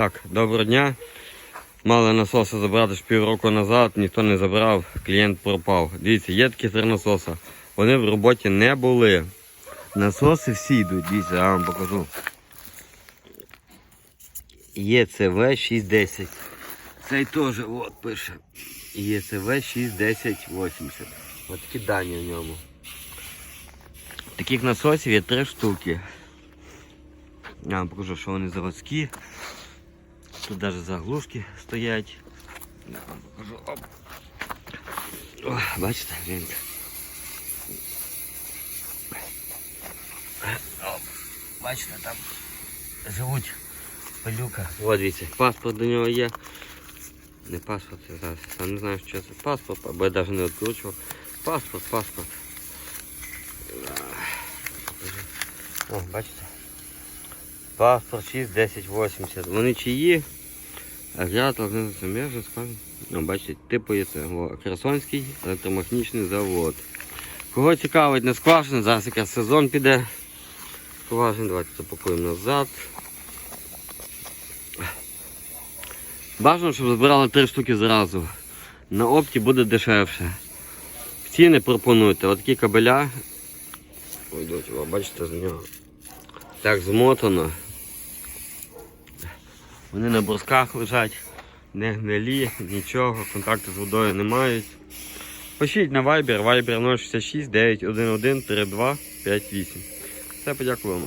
Так, доброго дня. Мали насоси забрати ж півроку назад, ніхто не забрав, клієнт пропав. Дивіться, є такі три насоси. Вони в роботі не були. Насоси всі йдуть, дивіться, я вам покажу. ЄЦВ 610. Цей теж от пише. ЄЦВ 61080. Ось такі дані в ньому. Таких насосів є три штуки. Я вам покажу, що вони заводські. Тут навіть заглушки стоять. Я вам покажу. Оп. О, бачите, гляньте. Оп. Бачите, там живуть пилюка. От дивіться, паспорт до нього є. Не паспорт, я зараз. Я не знаю, що це паспорт, або я навіть не відкручував. Паспорт, паспорт. О, бачите? Паспорт 6, 10, 80. Вони чиї? Агрегатор не заміжно скажу. Ну, бачите, типу є це. Херсонський електромеханічний завод. Кого цікавить не скважина, зараз якраз сезон піде. Скважин, давайте запакуємо назад. Бажано, щоб збирали три штуки зразу. На опті буде дешевше. Ціни пропонуйте. Отакі кабеля. Ой, бачите з нього. Так змотано. Вони на брусках лежать, не гнилі, нічого, контакту з водою не мають. Пишіть на Viber, Viber 066 911 3258. Все, подякуємо.